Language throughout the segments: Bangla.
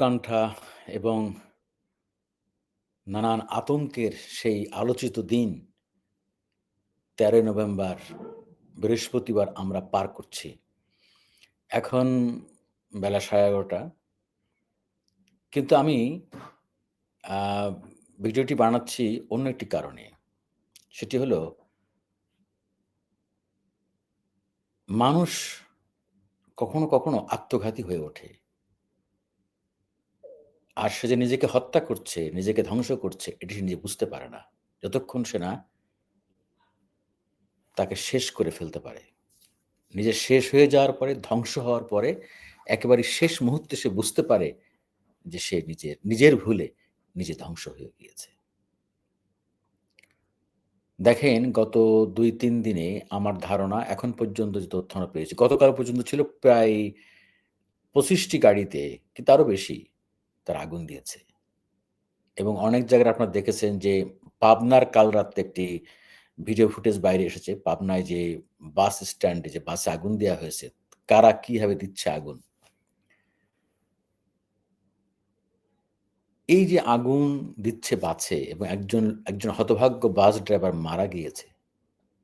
উৎকণ্ঠা এবং নানান আতঙ্কের সেই আলোচিত দিন তেরোই নভেম্বর, বৃহস্পতিবার আমরা পার করছি। এখন বেলা সাড়ে এগারোটা। কিন্তু আমি ভিডিওটি বানাচ্ছি অন্য একটি কারণে। সেটি হলো, মানুষ কখনো কখনো আত্মঘাতী হয়ে ওঠে। আর সে যে নিজেকে হত্যা করছে, নিজেকে ধ্বংস করছে, এটি সে নিজে বুঝতে পারে না। যতক্ষণ সে না তাকে শেষ করে ফেলতে পারে। নিজে শেষ হয়ে যাওয়ার পরে, ধ্বংস হওয়ার পরে, একেবারে শেষ মুহূর্তে সে বুঝতে পারে যে সে নিজের নিজের ভুলে নিজে ধ্বংস হয়ে গিয়েছে। দেখেন, গত দুই, তিন দিনে আমার ধারণা এখন পর্যন্ত যে তথ্য পেয়েছি, গতকাল পর্যন্ত ছিল প্রায় পঁচিশটি গাড়িতে কি তারও বেশি তার আগুন দিয়েছে। এবং অনেক জায়গায় আপনারা দেখেছেন যে পাবনার কাল রাত্রে একটি ভিডিও ফুটেজ বাইরে এসেছে, পাবনায় যে বাস স্ট্যান্ডে যে বাসে আগুন দেওয়া হয়েছে, কারা কীভাবে দিচ্ছে আগুন? এই যে আগুন দিচ্ছে বাছে এবং একজন একজন হতভাগ্য বাস ড্রাইভার মারা গিয়েছে,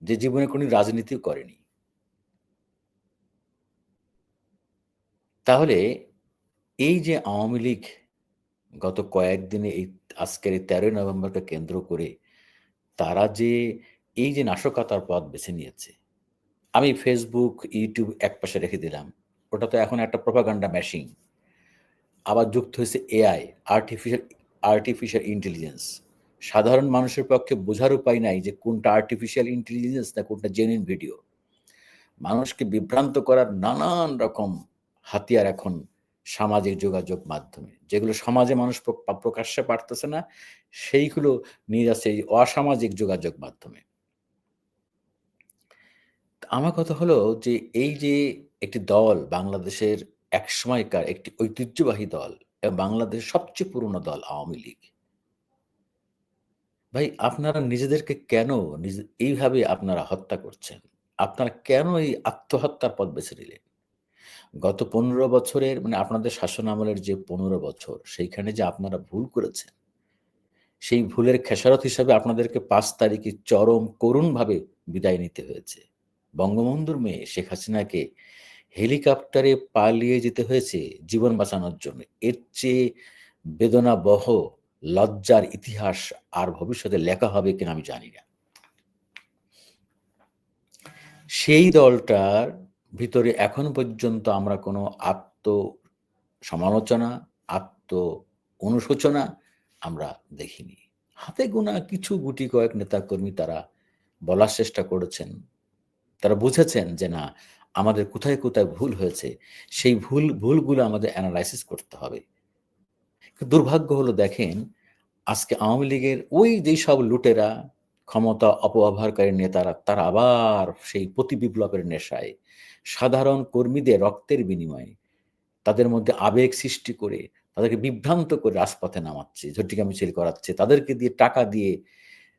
যে জীবনে কোনো রাজনীতিও করেনি। তাহলে এই যে আওয়ামী লীগ গত কয়েকদিনে এই আজকের এই তেরোই নভেম্বরকে কেন্দ্র করে তারা যে এই যে নাশকতার পথ বেছে নিয়েছে, আমি ফেসবুক ইউটিউব এক পাশে রেখে দিলাম। ওটা তো এখন একটা প্রপাগান্ডা মেশিন আবার যুক্ত হয়েছে এআই আর্টিফিশিয়াল আর্টিফিশিয়াল ইন্টেলিজেন্স সাধারণ মানুষের পক্ষে বোঝার উপায় নাই যে কোনটা আর্টিফিশিয়াল ইন্টেলিজেন্স না কোনটা জেনুইন ভিডিও মানুষকে বিভ্রান্ত করার নানান রকম হাতিয়ার এখন সামাজিক যোগাযোগ মাধ্যমে। যেগুলো সমাজে মানুষ প্রকাশ্যে পারতেছে না, সেইগুলো নিয়ে যাচ্ছে এই অসামাজিক যোগাযোগ মাধ্যমে। আমার কথা হলো যে এই যে একটি দল বাংলাদেশের এক সময়কার একটি ঐতিহ্যবাহী দল এবং বাংলাদেশের সবচেয়ে পুরনো দল আওয়ামী লীগ। ভাই, আপনারা নিজেদেরকে কেন এইভাবে আপনারা হত্যা করছেন? আপনারা কেন এই আত্মহত্যার পথ বেছে নিলেন? গত পনেরো বছরের মানে আপনাদের শাসন আমলের যে পনেরো বছর, সেইখানে যে আপনারা ভুল করেছেন, সেই ভুলের খেসারত হিসাবে আপনাদেরকে পাঁচ তারিখে চরম করুণভাবে বিদায় নিতে হয়েছে। বঙ্গবন্ধুর মেয়ে শেখ হাসিনাকে হেলিকপ্টারে পালিয়ে যেতে হয়েছে জীবন বাঁচানোর জন্য। এর চেয়ে বেদনাবহ, লজ্জার ইতিহাস আর ভবিষ্যতে লেখা হবে কিনা আমি জানি না। সেই দলটার ভিতরে এখন পর্যন্ত আমরা কোনো আত্ম সমালোচনা, আত্ম অনুশোচনা আমরা দেখিনি। হাতে গোনা কিছু গুটি কয়েক নেতাকর্মী তারা বলার চেষ্টা করেছেন। তারা বুঝেছেন যে না, আমাদের কোথায় কোথায় ভুল হয়েছে, সেই ভুল, ভুলগুলো আমাদের অ্যানালাইসিস করতে হবে। দুর্ভাগ্য হলো দেখেন, আজকে আওয়ামী লীগের ওই যেই সব লুটেরা, ক্ষমতা অপব্যবহারকারী নেতারা, তারা আবার সেই প্রতি বিপ্লবের নেশায় সাধারণ কর্মীদের রক্তের বিনিময়ে তাদের মধ্যে আবেগ সৃষ্টি করে তাদেরকে বিভ্রান্ত করে রাজপথে নামাচ্ছে, ঝটিকা মিছিল করাচ্ছে, তাদেরকে দিয়ে টাকা দিয়ে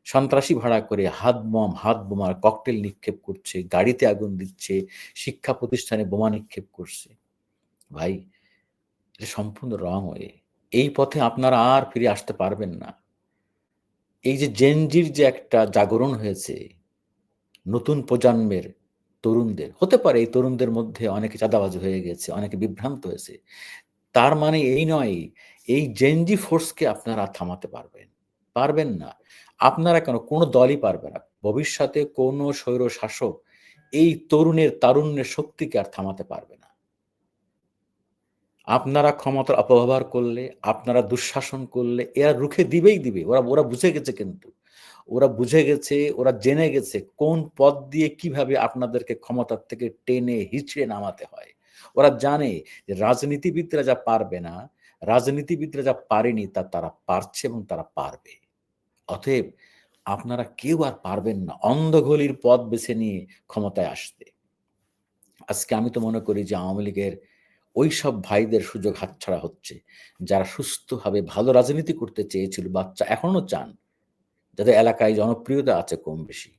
সন্ত্রাসী ভাড়া করে হাত বম, হাত বোমার ককটেল নিক্ষেপ করছে, গাড়িতে আগুন দিচ্ছে, শিক্ষা প্রতিষ্ঠানে বোমা নিক্ষেপ করছে। ভাই, এটা সম্পূর্ণ রং হয়ে, এই পথে আপনারা আর ফিরে আসতে পারবেন না। এই যে জেনজির যে একটা জাগরণ হয়েছে, নতুন প্রজন্মের তরুণদের, হতে পারে এই তরুণদের মধ্যে অনেকে চাঁদাবাজি হয়ে গেছে, অনেকে বিভ্রান্ত হয়েছে। তার মানে এই নয়, এই জেনজি ফোর্সকে আপনারা থামাতে পারবেন। পারবেন না। আপনারা কেন? কোনো দলই পারবে না। ভবিষ্যতে কোনো স্বৈর শাসক এই তরুণের তারুণ্যের শক্তিকে আর থামাতে পারবে না। আপনারা ক্ষমতার অপব্যবহার করলে, আপনারা দুঃশাসন করলে, এরা রুখে দিবেই দিবে। ওরা ওরা বুঝে গেছে কিন্তু। ওরা বুঝে গেছে, ওরা জেনে গেছে কোন পথ দিয়ে কীভাবে আপনাদেরকে ক্ষমতার থেকে টেনে হিচড়ে নামাতে হয়। ওরা জানে যে রাজনীতিবিদরা যা পারবে না, রাজনীতিবিদরা যা পারেনি তা তারা পারছে এবং তারা পারবে। অতএব আপনারা কেউ আর পারবেন না অন্ধগলির পথ বেছে নিয়ে ক্ষমতায় আসতে। আজকে আমি তো মনে করি যে আওয়ামী লীগের ওই সব ভাইদের সুযোগ হাতছাড়া হচ্ছে, যারা সুস্থভাবে ভালো রাজনীতি করতে চেয়েছিল, বাচ্চা এখনও চান যাদের এলাকায় জনপ্রিয়তা আছে কম বেশি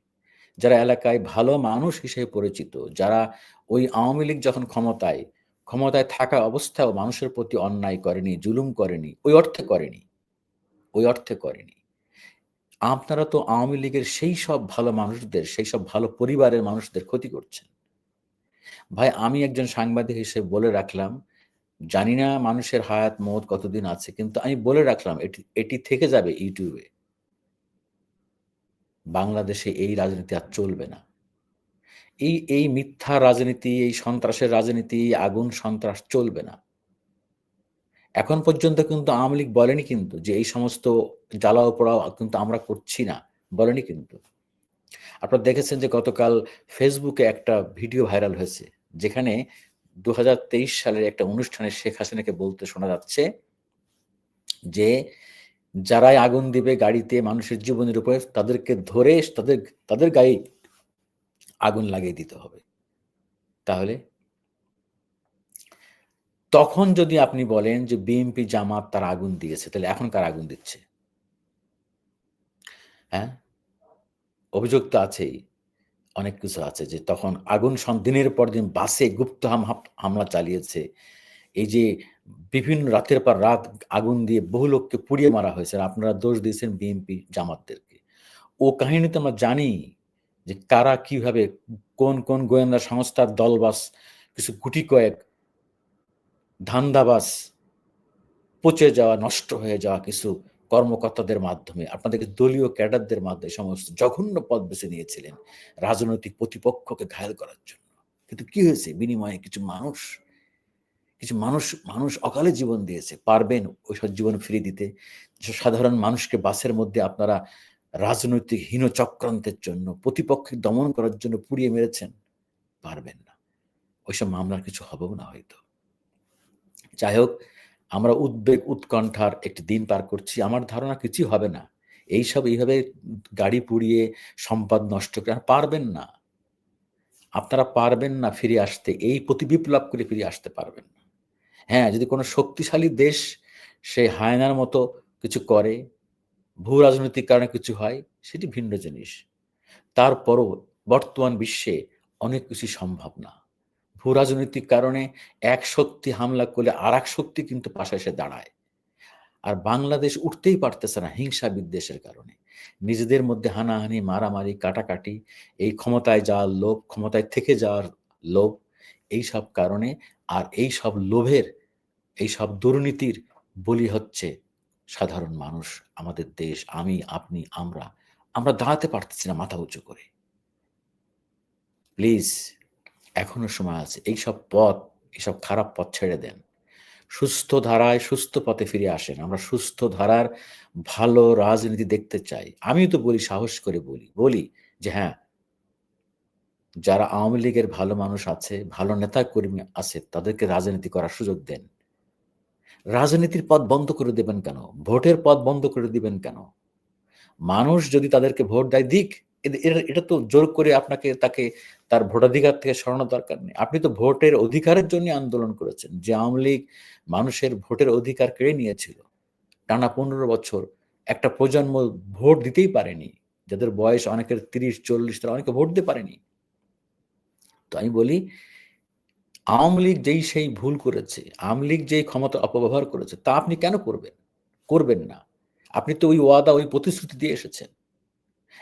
যারা এলাকায় ভালো মানুষ হিসেবে পরিচিত যারা ওই আওয়ামী লীগ যখন ক্ষমতায় ক্ষমতায় থাকা অবস্থায়ও মানুষের প্রতি অন্যায় করেনি, জুলুম করেনি, ওই অর্থে করেনি। ওই অর্থে করেনি। আপনারা তো আওয়ামী লীগের সেই সব ভালো মানুষদের, সেই সব ভালো পরিবারের মানুষদের ক্ষতি করছেন। ভাই আমি একজন সাংবাদিক হিসেবে বলে রাখলাম, জানি না মানুষের হায়াত মত কতদিন আছে কিন্তু আমি বলে রাখলাম এটি এটি থেকে যাবে এ। বাংলাদেশে এই রাজনীতি আর চলবে না। এই এই মিথ্যা রাজনীতি, এই সন্ত্রাসের রাজনীতি, আগুন সন্ত্রাস চলবে না। এখন পর্যন্ত কিন্তু আওয়ামী লীগ বলেনি কিন্তু যে এই সমস্ত জ্বালাও পোড়াও কিন্তু আমরা করছি না, বলেনি কিন্তু। আপনারা দেখেছেন যে গতকাল ফেসবুকে একটা ভিডিও ভাইরাল হয়েছে। যেখানে ২০২৩ সালের একটা অনুষ্ঠানে শেখ হাসিনাকে বলতে শোনা যাচ্ছে যে, যারাই আগুন দিবে গাড়িতে মানুষের জীবনের উপরে তাদেরকে ধরে তাদের তাদের গায়ে আগুন লাগিয়ে দিতে হবে। তাহলে? তখন যদি আপনি বলেন যে বিএনপি জামাত তারা আগুন দিয়েছে, তাহলে এখন কারা আগুন দিচ্ছে? হ্যাঁ? অভিযোগ তো আছেই। অনেক কিছু আছে যে তখন আগুন দিনের পর দিন বাসে গুপ্ত হাম হামলা চালিয়েছে। এই যে বিভিন্ন রাতের পর রাত আগুন দিয়ে বহু লোককে পুড়িয়ে মারা হয়েছে। আপনারা দোষ দিয়েছেন বিএনপি জামাতদেরকে। ও কাহিনী তো আমরা জানি যে কারা কীভাবে কোন, কোন গোয়েন্দা সংস্থার দলবাস কিছু গুটি কয়েক ধান্দাবাজ পচে যাওয়া, নষ্ট হয়ে যাওয়া কিছু কর্মকর্তাদের মাধ্যমে আপনাদেরকে দলীয় ক্যাডারদের মাধ্যমে সমস্ত জঘন্য পথ বেছে নিয়েছিলেন রাজনৈতিক প্রতিপক্ষকে ঘায়ল করার জন্য। কিন্তু কি হয়েছে? বিনিময়ে কিছু মানুষ কিছু মানুষ মানুষ অকালে জীবন দিয়েছে। পারবেন ওইসব জীবন ফিরিয়ে দিতে? সাধারণ মানুষকে বাসের মধ্যে আপনারা রাজনৈতিক হীন চক্রান্তের জন্য, প্রতিপক্ষকে দমন করার জন্য পুড়িয়ে মেরেছেন? পারবেন না। ওইসব মামলার কিছু হবেও না হয়তো। যাই হোক, আমরা উদ্বেগ উৎকণ্ঠার একটি দিন পার করছি। আমার ধারণা কিছুই হবে না। এইসব এইভাবে গাড়ি পুড়িয়ে সম্পদ নষ্ট করে পারবেন না। আপনারা পারবেন না ফিরে আসতে। এই প্রতি বিপ্লব করে ফিরে আসতে পারবেন না। হ্যাঁ, যদি কোনো শক্তিশালী দেশ সেই হায়নার মতো কিছু করে, ভূ রাজনৈতিক কারণে কিছু হয়, সেটি ভিন্ন জিনিস। তারপরও বর্তমান বিশ্বে অনেক কিছুই সম্ভব না। ভূ রাজনৈতিক কারণে এক শক্তি হামলা করলে আর এক শক্তি কিন্তু পাশে এসে দাঁড়ায়। আর বাংলাদেশ উঠতেই পারতেছে না হিংসা বিদ্বেষের কারণে। নিজেদের মধ্যে হানাহানি, মারামারি, কাটাকাটি, এই ক্ষমতায় যাওয়ার লোভ, ক্ষমতায় থেকে যাওয়ার লোভ, এইসব কারণে আর এই সব লোভের, এইসব দুর্নীতির বলি হচ্ছে সাধারণ মানুষ, আমাদের দেশ, আমি, আপনি, আমরা। আমরা দাঁড়াতে পারতেছি না মাথা উঁচু করে। প্লিজ এখনও সময় আছে। এইসব পথ, এইসব খারাপ পথ ছেড়ে দেন। সুস্থ ধারায় সুস্থ পথে ফিরে আসেন। আমরা সুস্থ ধারার ভালো রাজনীতি দেখতে চাই। আমিও তো বলি সাহস করে বলি। বলি যে হ্যাঁ যারা আওয়ামী লীগের ভালো মানুষ আছে, ভালো নেতা কর্মী আছে তাদেরকে রাজনীতি করার সুযোগ দেন। রাজনীতির পথ বন্ধ করে দেবেন কেন? ভোটের পথ বন্ধ করে দিবেন কেন? মানুষ যদি তাদেরকে ভোট দেয়, দিক। এটা তো জোর করে আপনাকে তাকে, তার ভোটাধিকার থেকে সরানোর দরকার নেই। আপনি তো ভোটের অধিকারের জন্য আন্দোলন করেছেন। যে আওয়ামী লীগ মানুষের ভোটের অধিকার কেড়ে নিয়েছিল। টানা ১৫ বছর একটা প্রজন্ম ভোট দিতেই পারেনি। যাদের বয়স অনেকের ৩০-৪০ তারা অনেকে ভোট দিতে পারেনি। তো আমি বলি আওয়ামী লীগ যেই সেই ভুল করেছে, আওয়ামী লীগ যেই ক্ষমতা অপব্যবহার করেছে তা আপনি কেন করবেন? করবেন না। আপনি তো ওই ওয়াদা, ওই প্রতিশ্রুতি দিয়ে এসেছেন।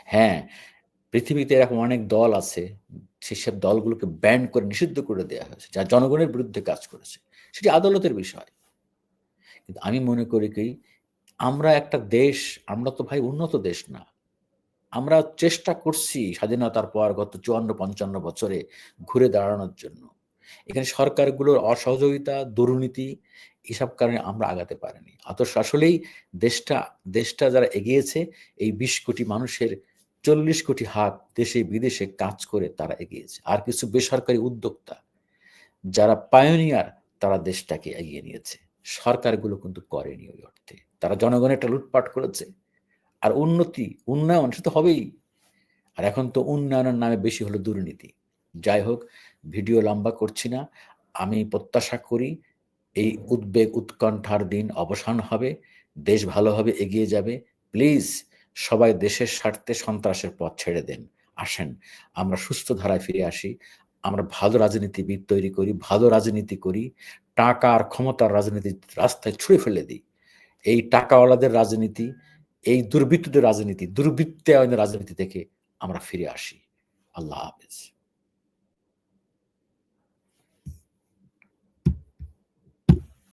হ্যাঁ, পৃথিবীতে এরকম অনেক দল আছে সেসব দলগুলোকে ব্যান করে নিষিদ্ধ করে দেওয়া হয়েছে যা জনগণের বিরুদ্ধে কাজ করেছে সেটি আদালতের বিষয় কিন্তু আমি মনে করি কি আমরা একটা দেশ আমরা তো ভাই উন্নত দেশ না আমরা চেষ্টা করছি স্বাধীনতার পর গত চুয়ান্ন পঞ্চান্ন বছরে ঘুরে দাঁড়ানোর জন্য এখানে সরকারগুলোর অসহযোগিতা, দুর্নীতি এসব কারণে আমরা আগাতে পারিনি। অথচ আসলেই দেশটা দেশটা যারা এগিয়েছে, এই বিশ কোটি মানুষের চল্লিশ কোটি হাত দেশে বিদেশে কাজ করে তারা এগিয়েছে। আর কিছু বেসরকারি উদ্যোক্তা যারা পায়োনিয়ার তারা দেশটাকে এগিয়ে নিয়েছে। সরকারগুলো কিন্তু করেনি ওই অর্থে। তারা জনগণের একটা লুটপাট করেছে। আর উন্নতি, উন্নয়ন সে তো হবেই। আর এখন তো উন্নয়নের নামে বেশি হলো দুর্নীতি। যাই হোক ভিডিও লম্বা করছি না। আমি প্রত্যাশা করি এই উদ্বেগ, উৎকণ্ঠার দিন অবসান হবে, দেশ ভালোভাবে এগিয়ে যাবে। প্লিজ সবাই দেশের স্বার্থে সন্ত্রাসের পথ ছেড়ে দেন, আসেন। আমরা সুস্থ ধারায় ফিরে আসি, আমরা ভালো রাজনীতিবিদ তৈরি করি, ভালো রাজনীতি করি, টাকা আর ক্ষমতার রাজনীতি রাস্তায় ছুঁড়ে ফেলে দিই। এই টাকাওয়ালাদের রাজনীতি, এই দুর্বৃত্তদের রাজনীতি, দুর্বৃত্তায়নের রাজনীতি থেকে আমরা ফিরে আসি। আল্লাহ হাফেজ।